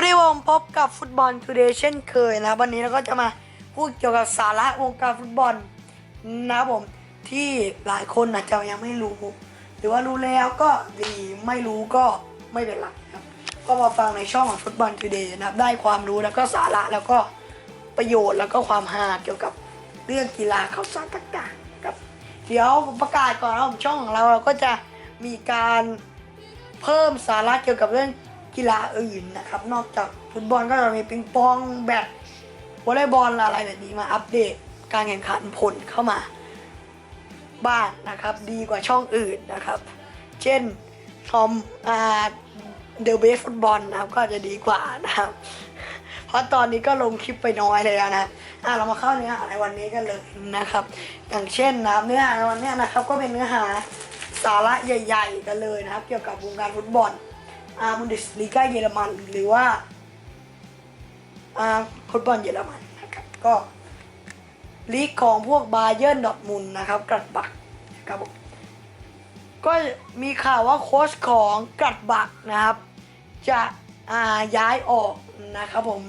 วัสดีผมพบกับฟุตบอลทูเดย์เช่นเคยนะครับวันนี้เราก็จะมาพูดเกี่ยวกับสาระวงการฟุตบอลนะครับผมที่หลายคนอาจจะยังไม่รู้ หรือว่ารู้แล้วก็ดีไม่รู้ก็ไม่เป็นไรครับ ก็มาฟังในช่องของฟุตบอลทูเดย์นะครับได้ความรู้แล้วก็สาระแล้วก็ประโยชน์แล้วก็ความฮาเกี่ยวกับเรื่องกีฬาข่าวสารต่างๆครับเดี๋ยวประกาศก่อนนะผมช่องของเราเราก็จะมีการเพิ่มสาระเกี่ยวกับเรื่อง กีฬาอื่นนะครับ นอกจากฟุตบอลก็จะมีปิงปองแบดวอลเลย์บอลอะไรแบบนี้มาอัปเดตการแข่งขันผลเข้ามาบ้างนะครับ ดีกว่าช่องอื่นนะครับ เช่นทอมอ่าเดอะเบสฟุตบอลนะครับก็จะดีกว่านะครับ เพราะตอนนี้ก็ลงคลิปไปน้อยเลยนะอะเรามาเข้าเนื้อหาในวันนี้กันเลยนะครับ อย่างเช่นนะเนื้อหาในวันนี้นะครับ ก็เป็นเนื้อหาสาระใหญ่ ๆ กันเลยนะครับ เกี่ยวกับวงการฟุตบอล บุนเดสลีกาเยอรมันหรือว่าอ่าฟุตบอลเยอรมันนะครับก็ลีกของพวกบาเยิร์นดอทมุนนะครับกรัดบักครับผมก็มีข่าวว่าโค้ชของกรัดบักนะครับ จะอ่าย้ายออกนะครับผม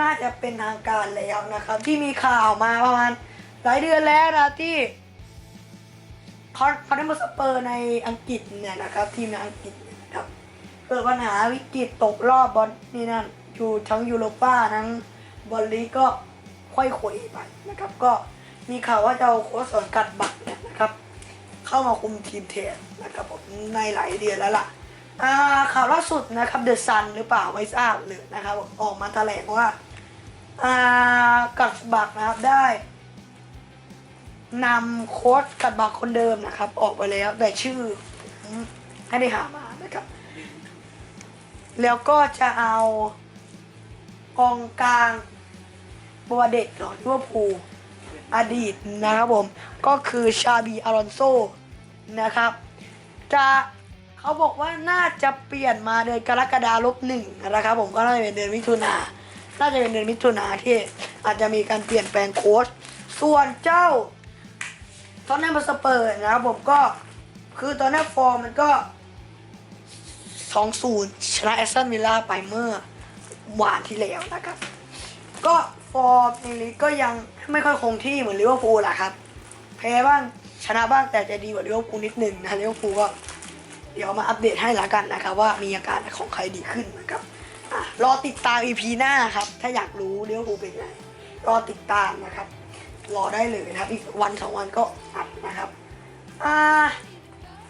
น่าจะเป็นทางการแล้วนะครับ ที่มีข่าวมาประมาณหลายเดือนแล้วนะที่เขาเขาได้มาสเปอร์ในอังกฤษเนี่ยนะครับทีมในอังกฤษเกิดปัญหาวิกฤตตกรอบบอลนี่นั่นอยู่ทั้งยูโรป้าทั้งบอลลีกก็ค่อยคุยไปนะครับ ก็มีข่าวว่าจะเอาโค้ชสอนกัดบักเนี่ยนะครับ เข้ามาคุมทีมแทนนะครับผมในหลายเดือนแล้วล่ะข่าวล่าสุดนะครับเดอะซันหรือเปล่าไม่ทราบเลยนะครับออกมาแถลงว่ากัดบักนะครับได้นำโค้ชกัดบักคนเดิมนะครับ ออกไปแล้วแต่ชื่อให้ได้หามา แล้วก็จะเอากองกลางบัวเด็กหรอลิเวอร์พูลอดีตนะครับผม ก็คือชาบีอารอนโซนะครับ จะเขาบอกว่าน่าจะเปลี่ยนมาเดือนกรกฎาลบหนึ่งนะครับผมก็น่าจะเป็นเดือนมิถุนาน่าจะเป็นเดือนมิถุนาที่อาจจะมีการเปลี่ยนแปลงโค้ชส่วนเจ้าตอนนี้มาสเปอร์นะครับผมก็คือตอนนี้ฟอร์มมันก็ 2-0 ชนะแอสตันวิลล่าไปเมื่อวานที่แล้วนะครับ ก็ฟอร์มในลีกก็ยังไม่ค่อยคงที่เหมือนลิเวอร์พูลแหละครับ แพ้บ้างชนะบ้างแต่จะดีกว่าลิเวอร์พูลนิดหนึ่งนะลิเวอร์พูลก็เดี๋ยวมาอัปเดตให้ละกันนะครับ ว่ามีอาการของใครดีขึ้นนะครับรอติดตาม EP หน้าครับ ถ้าอยากรู้ลิเวฟูเป็นไงรอติดตามนะครับ รอได้เลยนะครับ อีกวันสองวันก็อัดนะครับ อ่า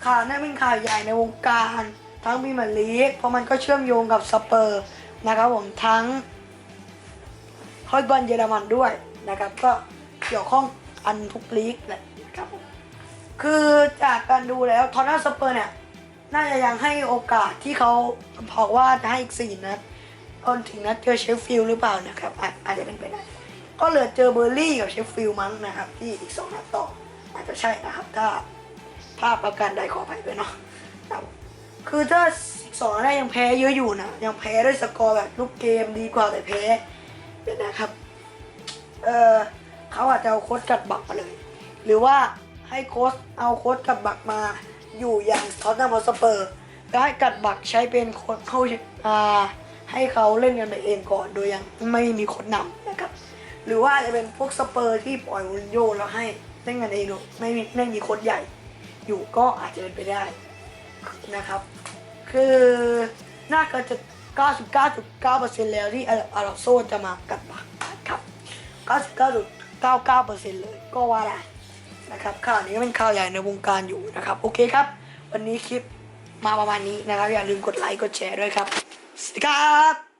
ข่าวนี้เป็นข่าวใหญ่ในวงการ ทั้งพรีเมียร์ลีกเพราะมันก็เชื่อมโยงกับสเปอร์นะครับผมทั้งฮอยบอลเยอรมันด้วยนะครับ ก็เกี่ยวข้องอันทุกลีกแหละครับผมคือจากการดูแล้วทอนนัสเปอร์เนี่ยน่าจะยังให้โอกาสที่เขาบอกว่าจะให้อีกสี่นัดตอนถึงนัดเจอเชฟฟิลด์หรือเปล่านะครับอาจจะเป็นไปได้ ก็เหลือเจอเบอร์ลี่กับเชฟฟิลด์มั้งนะครับ ที่อีกสองนัดต่ออาจจะใช่นะครับ ถ้าพลาดประการใดขออภัยด้วยเนาะ คือถ้าสองแรกยังแพ้เยอะอยู่นะยังแพ้ด้วยสกอร์แบบลูกเกมดีกว่าแต่แพ้เดี๋ยนะครับเออเขาอาจจะเอาโค้ชกัดบักมาเลย หรือว่าให้โค้ชเอาโค้ชกัดบักมาอยู่อย่างท็อตแนมอสเปอร์แล้วให้กัดบักใช้เป็นโค้ชเข้าอ่าให้เขาเล่นกันไปเองก่อนโดยยังไม่มีโค้ชนำนะครับหรือว่าจะเป็นพวกสเปอร์ที่ปล่อยมูรินโญ่แล้วให้เล่นกันเองดูไม่มีไม่มีโค้ชใหญ่ อยู่ก็อาจจะเป็นไปได้ นะครับ คือน่าจะ 99.9%แล้วที่อาราโซจะมากัดบักนะครับ 99.99%เลยก็ว่าได้นะครับข่าวนี้ก็เป็นข่าวใหญ่ในวงการอยู่นะครับ โอเคครับ วันนี้คลิปมาประมาณนี้นะครับ อย่าลืมกดไลค์กดแชร์ด้วยครับ สวัสดีครับ